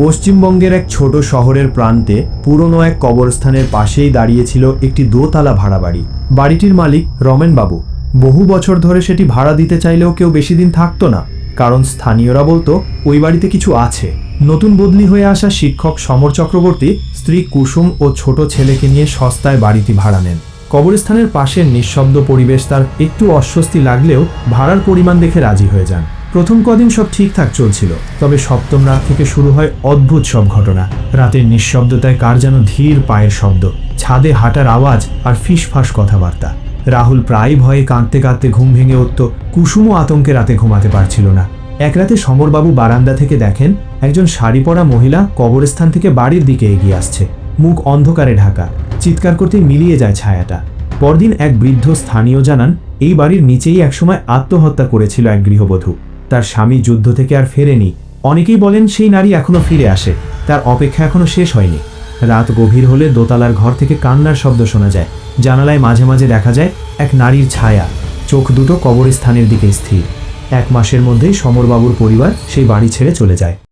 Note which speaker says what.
Speaker 1: পশ্চিমবঙ্গের এক ছোট শহরের প্রান্তে পুরনো এক কবরস্থানের পাশেই দাঁড়িয়েছিল একটি দোতলা ভাড়া বাড়ি বাড়িটির মালিক রমেনবাবু। বহু বছর ধরে সেটি ভাড়া দিতে চাইলেও কেউ বেশি দিন থাকতো না, কারণ স্থানীয়রা বলতো, ওই বাড়িতে কিছু আছে। নতুন বদলি হয়ে আসা শিক্ষক সমর চক্রবর্তী, স্ত্রী কুসুম ও ছোট ছেলেকে নিয়ে সস্তায় বাড়িটি ভাড়া নেন। কবরস্থানের পাশের নিঃশব্দ পরিবেশ তার একটু অস্বস্তি লাগলেও ভাড়ার পরিমাণ দেখে রাজি হয়ে যান। প্রথম কদিন সব ঠিকঠাক চলছিল, তবে সপ্তম রাত থেকে শুরু হয় অদ্ভুত সব ঘটনা। রাতের নিঃশব্দতায় কার যেন ধীর পায়ের শব্দ, ছাদে হাঁটার আওয়াজ আর ফিসফাস কথাবার্তা। রাহুল প্রায় ভয়ে কাঁদতে কাঁদতে ঘুম ভেঙে উঠত, কুসুমও আতঙ্কে রাতে ঘুমাতে পারছিল না। এক রাতে সমরবাবু বারান্দা থেকে দেখেন, একজন শাড়ি পরা মহিলা কবরস্থান থেকে বাড়ির দিকে এগিয়ে আসছে। মুখ অন্ধকারে ঢাকা, চিৎকার করতে মিলিয়ে যায় ছায়াটা। পরদিন এক বৃদ্ধ স্থানীয় জানান, এই বাড়ির নিচেই একসময় আত্মহত্যা করেছিল এক গৃহবধূ। তার স্বামী যুদ্ধ থেকে আর ফেরেনি। অনেকেই বলেন সেই নারী এখনও ফিরে আসে। তার অপেক্ষা এখনও শেষ হয়নি। রাত গভীর হলে দোতলার ঘর থেকে কান্নার শব্দ শোনা যায়। জানালায় মাঝে মাঝে দেখা যায় এক নারীর ছায়া। চোখ দুটো কবরস্থানের দিকে স্থির। এক মাসের মধ্যেই সমরবাবুর পরিবার সেই বাড়ি ছেড়ে চলে যায়।